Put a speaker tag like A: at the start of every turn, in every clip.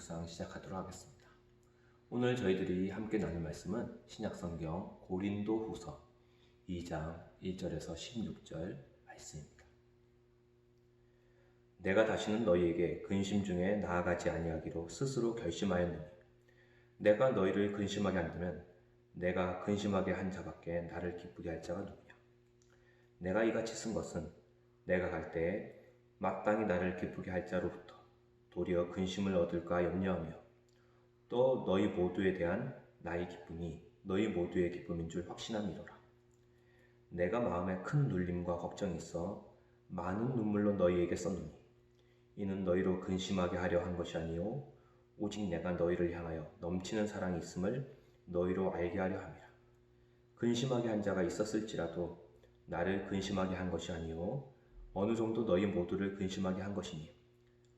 A: 묵상 시작하도록 하겠습니다. 오늘 저희들이 함께 나눌 말씀은 신약성경 고린도 후서 2장 1절에서 16절 말씀입니다. 내가 다시는 너희에게 근심 중에 나아가지 아니하기로 스스로 결심하였느니 내가 너희를 근심하게 한다면 내가 근심하게 한 자밖에 나를 기쁘게 할 자가 누구냐 내가 이같이 쓴 것은 내가 갈 때에 마땅히 나를 기쁘게 할 자로부터 도리어 근심을 얻을까 염려하며 또 너희 모두에 대한 나의 기쁨이 너희 모두의 기쁨인 줄 확신함이로라. 내가 마음에 큰 눌림과 걱정이 있어 많은 눈물로 너희에게 썼느니 이는 너희로 근심하게 하려 한 것이 아니요 오직 내가 너희를 향하여 넘치는 사랑이 있음을 너희로 알게 하려 함이라. 근심하게 한 자가 있었을지라도 나를 근심하게 한 것이 아니요 어느 정도 너희 모두를 근심하게 한 것이니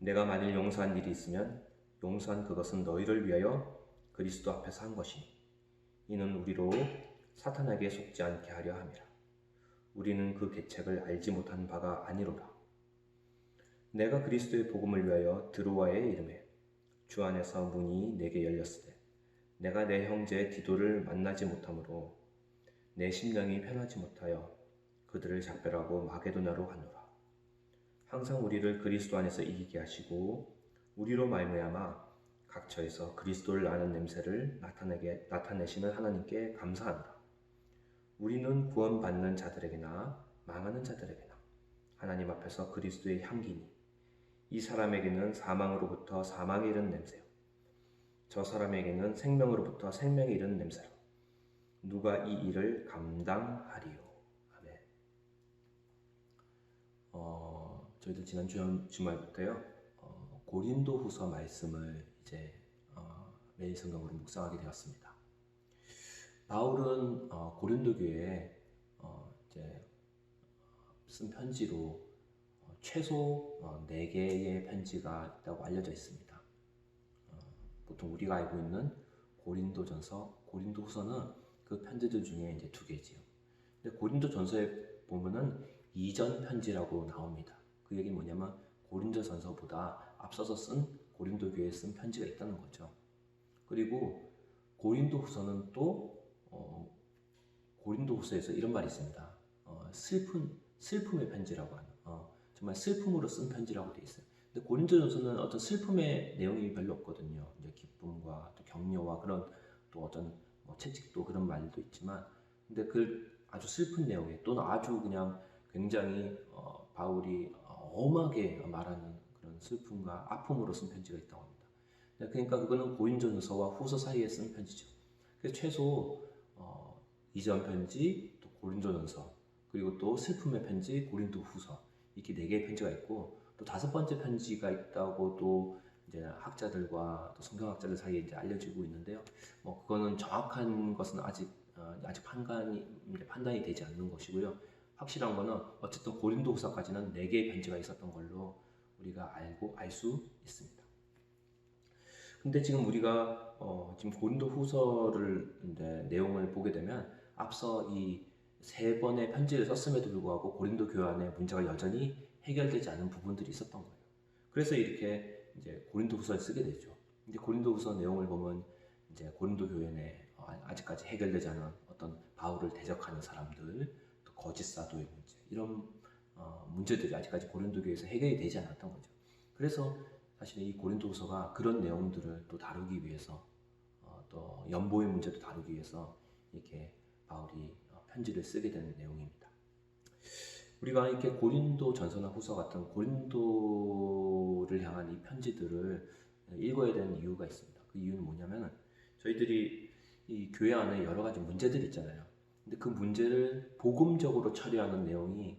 A: 내가 만일 용서한 일이 있으면 용서한 그것은 너희를 위하여 그리스도 앞에서 한 것이니 이는 우리로 사탄에게 속지 않게 하려 함이라 우리는 그 계책을 알지 못한 바가 아니로라 내가 그리스도의 복음을 위하여 드로아의 이름에 주 안에서 문이 내게 열렸으되 내가 내 형제 디도를 만나지 못하므로 내 심령이 편하지 못하여 그들을 작별하고 마게도나로 가노라. 항상 우리를 그리스도 안에서 이기게 하시고 우리로 말미암아 각처에서 그리스도를 아는 냄새를 나타내게 나타내시는 하나님께 감사하노라. 우리는 구원받는 자들에게나 망하는 자들에게나 하나님 앞에서 그리스도의 향기니 이 사람에게는 사망으로부터 사망에 이른 냄새요. 저 사람에게는 생명으로부터 생명에 이른 냄새로 누가 이 일을 감당하리요. 어, 저희들 지난 주, 주말부터요 어, 고린도 후서 말씀을 이제 어, 매일 성경으로 묵상하게 되었습니다. 바울은 어, 고린도 교회에 어, 이제 쓴 편지로 어, 최소 4개의 편지가 있다고 알려져 있습니다. 보통 우리가 알고 있는 고린도전서, 고린도후서는 그 편지들 중에 이제 두 개지요. 근데 고린도전서에 보면은 이전 편지라고 나옵니다. 그 얘기는 뭐냐면 고린도전서보다 앞서서 쓴 고린도 교회에 쓴 편지가 있다는 거죠. 그리고 고린도후서는 또 어, 고린도후서에서 이런 말이 있습니다. 어, 슬픈 슬픔의 편지라고 하는 어, 정말 슬픔으로 쓴 편지라고 돼 있어요. 근데 고린도전서는 어떤 슬픔의 내용이 별로 없거든요. 이제 기쁨과 또 격려와 그런 또 어떤 뭐 채찍도 그런 말도 있지만, 근데 그 아주 슬픈 내용에 또는 아주 그냥 굉장히 어, 바울이 엄하게 말하는 그런 슬픔과 아픔으로 쓴 편지가 있다고 합니다. 네, 그러니까 그거는 고린전서와 후서 사이에 쓴 편지죠. 그래서 최소 어, 이전 편지, 또 고린도전서, 그리고 또 슬픔의 편지, 고린도 후서 이렇게 네 개의 편지가 있고 또 다섯 번째 편지가 있다고 또 이제 학자들과 또 성경학자들 사이에 이제 알려지고 있는데요. 뭐 그거는 정확한 것은 아직 어, 아직 판단이 판단이 되지 않는 것이고요. 확실한 거는 어쨌든 고린도 후서까지는 네 개의 편지가 있었던 걸로 우리가 알고 알 수 있습니다. 근데 지금 우리가 어, 지금 고린도 후서를 내용을 보게 되면 앞서 이 세 번의 편지를 썼음에도 불구하고 고린도 교회 안에 문제가 여전히 해결되지 않은 부분들이 있었던 거예요. 그래서 이렇게 이제 고린도 후서를 쓰게 되죠. 이제 고린도 후서 내용을 보면 이제 고린도 교회 내 어, 아직까지 해결되지 않은 어떤 바울을 대적하는 사람들, 거짓 사도의 문제 이런 어, 문제들이 아직까지 고린도교에서 해결이 되지 않았던 거죠. 그래서 사실 이 고린도서가 그런 내용들을 또 다루기 위해서 어, 또 연보의 문제도 다루기 위해서 이렇게 바울이 어, 편지를 쓰게 되는 내용입니다. 우리가 이렇게 고린도 전서나 후서 같은 고린도를 향한 이 편지들을 읽어야 되는 이유가 있습니다. 그 이유는 뭐냐면 저희들이 이 교회 안에 여러 가지 문제들이 있잖아요. 근데 그 문제를 복음적으로 처리하는 내용이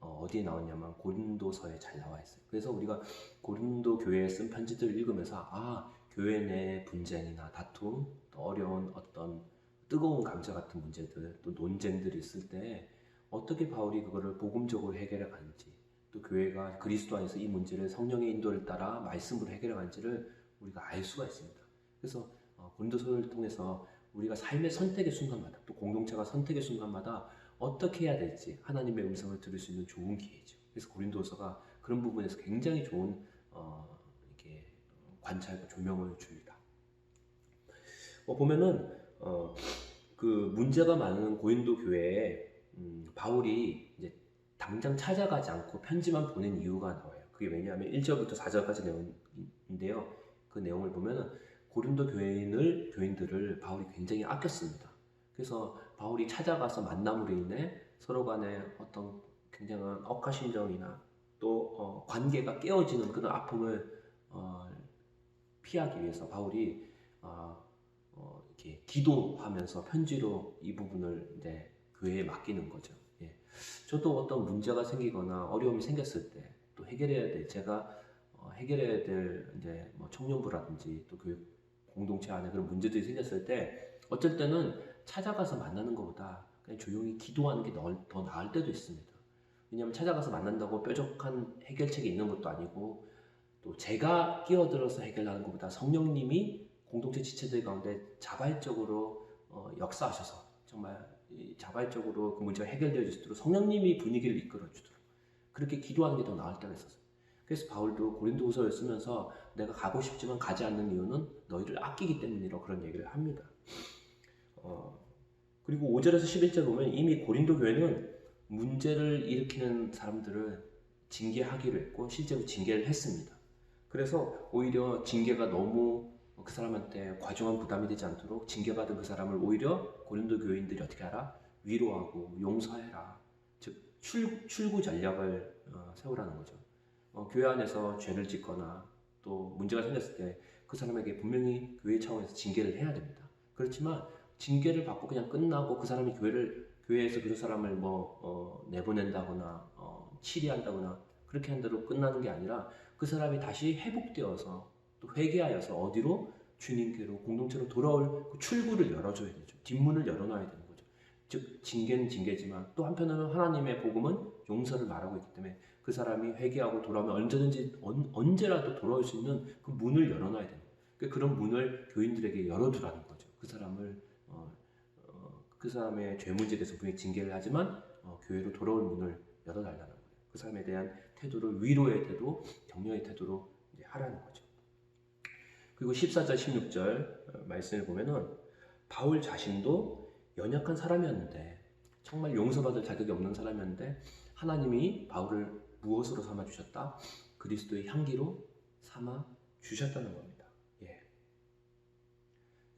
A: 어, 디에 나왔냐면 고린도서에 잘 나와 있어요. 그래서 우리가 고린도 교회에 쓴 편지들을 읽으면서 아 교회 내 분쟁이나 다툼, 또 어려운 어떤 뜨거운 감자 같은 문제들, 또 논쟁들이 있을 때 어떻게 바울이 그거를 복음적으로 해결해 가는지, 또 교회가 그리스도 안에서 이 문제를 성령의 인도를 따라 말씀으로 해결해 가는지를 우리가 알 수가 있습니다. 그래서 어, 고린도서를 통해서 우리가 삶의 선택의 순간마다 또 공동체가 선택의 순간마다 어떻게 해야 될지 하나님의 음성을 들을 수 있는 좋은 기회죠. 그래서 고린도서가 그런 부분에서 굉장히 좋은 어, 이렇게 관찰과 조명을 줍니다. 어, 보면은 어, 그 문제가 많은 고린도 교회에 음, 바울이 이제 당장 찾아가지 않고 편지만 보낸 이유가 나와요. 그게 왜냐하면 1절부터 4절까지 내용인데요. 그 내용을 보면은 고린도 교인을 교인들을 바울이 굉장히 아꼈습니다. 그래서 바울이 찾아가서 만남으로 인해 서로 간에 어떤 굉장한 억하심정이나 또 어, 관계가 깨어지는 그런 아픔을 어, 피하기 위해서 바울이 어, 어, 이렇게 기도하면서 편지로 이 부분을 이제 교회에 맡기는 거죠. 예. 저도 어떤 문제가 생기거나 어려움이 생겼을 때 또 해결해야 될 제가 어, 해결해야 될 이제 뭐 청년부라든지 또 교육 공동체 안에 그런 문제들이 생겼을 때 어쩔 때는 찾아가서 만나는 것보다 그냥 조용히 기도하는 게 더, 더 나을 때도 있습니다. 왜냐하면 찾아가서 만난다고 뾰족한 해결책이 있는 것도 아니고 또 제가 끼어들어서 해결하는 것보다 성령님이 공동체 지체들 가운데 자발적으로 어, 역사하셔서 정말 이 자발적으로 그 문제가 해결되어 주도록 성령님이 분위기를 이끌어 주도록 그렇게 기도하는 게 더 나을 때가 있었어요. 그래서 바울도 고린도후서를 쓰면서 내가 가고 싶지만 가지 않는 이유는 너희를 아끼기 때문이라고 그런 얘기를 합니다. 어, 그리고 5절에서 11절 보면 이미 고린도 교회는 문제를 일으키는 사람들을 징계하기로 했고 실제로 징계를 했습니다. 그래서 오히려 징계가 너무 그 사람한테 과중한 부담이 되지 않도록 징계받은 그 사람을 오히려 고린도 교인들이 어떻게 하라? 위로하고 용서해라. 즉 출, 출구 전략을 어, 세우라는 거죠. 어, 교회 안에서 죄를 짓거나 또 문제가 생겼을 때 그 사람에게 분명히 교회 차원에서 징계를 해야 됩니다. 그렇지만 징계를 받고 그냥 끝나고 그 사람이 교회를 교회에서 그 사람을 뭐 어, 내보낸다거나 어, 치리한다거나 그렇게 한 대로 끝나는 게 아니라 그 사람이 다시 회복되어서 또 회개하여서 어디로 주님께로 공동체로 돌아올 그 출구를 열어줘야 되죠. 뒷문을 열어놔야 되는 거죠. 즉 징계는 징계지만 또 한편으로는 하나님의 복음은 용서를 말하고 있기 때문에 그 사람이 회개하고 돌아오면 언제든지 언, 언제라도 돌아올 수 있는 그 문을 열어놔야 거예요. 그러니까 그런 문을 교인들에게 열어두라는 거죠. 그 사람을 어, 어, 그 사람의 죄 문제에 대해서 분명히 징계를 하지만 어, 교회로 돌아올 문을 열어달라는 거예요. 그 사람에 대한 태도를 위로의 태도, 격려의 태도로 하라는 거죠. 그리고 14절, 16절 말씀을 보면은 바울 자신도 연약한 사람이었는데 정말 용서받을 자격이 없는 사람이었는데 하나님이 바울을 무엇으로 삼아 주셨다? 그리스도의 향기로 삼아 주셨다는 겁니다. 예.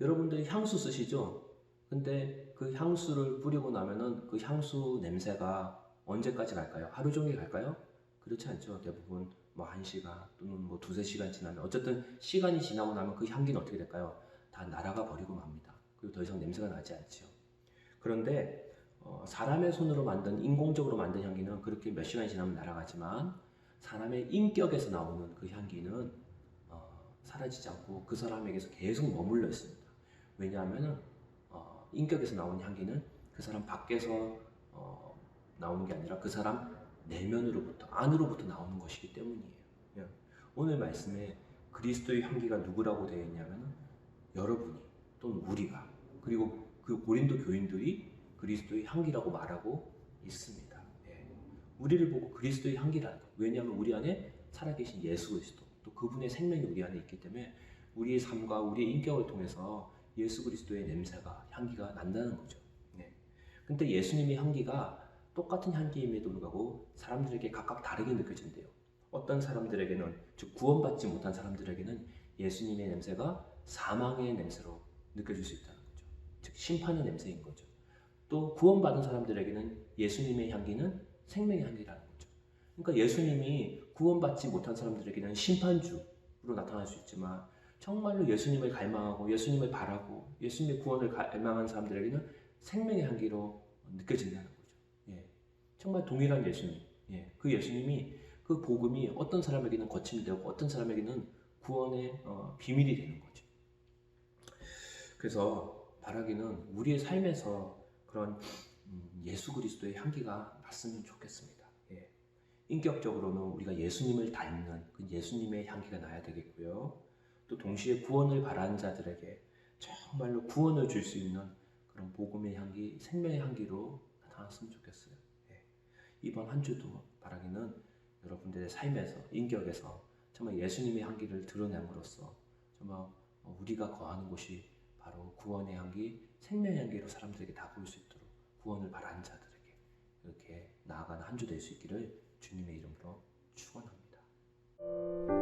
A: 여러분들이 향수 쓰시죠? 근데 그 향수를 뿌리고 나면은 그 향수 냄새가 언제까지 갈까요? 하루 종일 갈까요? 그렇지 않죠. 대부분 뭐한 시간 또는 뭐 두세 시간 지나면 어쨌든 시간이 지나고 나면 그 향기는 어떻게 될까요? 다 날아가 버리고 맙니다. 그리고 더 이상 냄새가 나지 않죠. 그런데 어, 사람의 손으로 만든 인공적으로 만든 향기는 그렇게 몇 시간이 지나면 날아가지만 사람의 인격에서 나오는 그 향기는 어, 사라지지 않고 그 사람에게서 계속 머물러 있습니다. 왜냐하면 어, 인격에서 나오는 향기는 그 사람 밖에서 어, 나오는 게 아니라 그 사람 내면으로부터 안으로부터 나오는 것이기 때문이에요. 예. 오늘 말씀에 그리스도의 향기가 누구라고 되어 있냐면 여러분이 또는 우리가 그리고 그 고린도 교인들이 그리스도의 향기라고 말하고 있습니다. 예. 우리를 보고 그리스도의 향기라는 거. 왜냐하면 우리 안에 살아계신 예수 그리스도 또 그분의 생명이 우리 안에 있기 때문에 우리의 삶과 우리의 인격을 통해서 예수 그리스도의 냄새가 향기가 난다는 거죠. 네. 근데 예수님의 향기가 똑같은 향기임에도 불구하고 사람들에게 각각 다르게 느껴진대요. 어떤 사람들에게는 즉 구원받지 못한 사람들에게는 예수님의 냄새가 사망의 냄새로 느껴질 수 있다는 거죠. 즉 심판의 냄새인 거죠. 또 구원받은 사람들에게는 예수님의 향기는 생명의 향기라는 거죠. 그러니까 예수님이 구원받지 못한 사람들에게는 심판주로 나타날 수 있지만 정말로 예수님을 갈망하고 예수님을 바라고 예수님의 구원을 갈망한 사람들에게는 생명의 향기로 느껴진다는 거죠. 예. 정말 동일한 예수님, 예, 그 예수님이 그 복음이 어떤 사람에게는 거침이 되고 어떤 사람에게는 구원의 어, 비밀이 되는 거죠. 그래서 바라기는 우리의 삶에서 그런 음, 예수 그리스도의 향기가 났으면 좋겠습니다. 예. 인격적으로는 우리가 예수님을 닮는 그 예수님의 향기가 나야 되겠고요. 또 동시에 구원을 바라는 자들에게 정말로 구원을 줄 수 있는 그런 복음의 향기, 생명의 향기로 나타났으면 좋겠어요. 예. 이번 한 주도 바라기는 여러분들의 삶에서 인격에서 정말 예수님의 향기를 드러냄으로써 정말 우리가 거하는 곳이 바로 구원의 향기, 생명의 향기로 사람들에게 다 보일 수 있도록 구원을 바라는 자들에게 이렇게 나아가는 한 주 될 수 있기를 주님의 이름으로 축원합니다.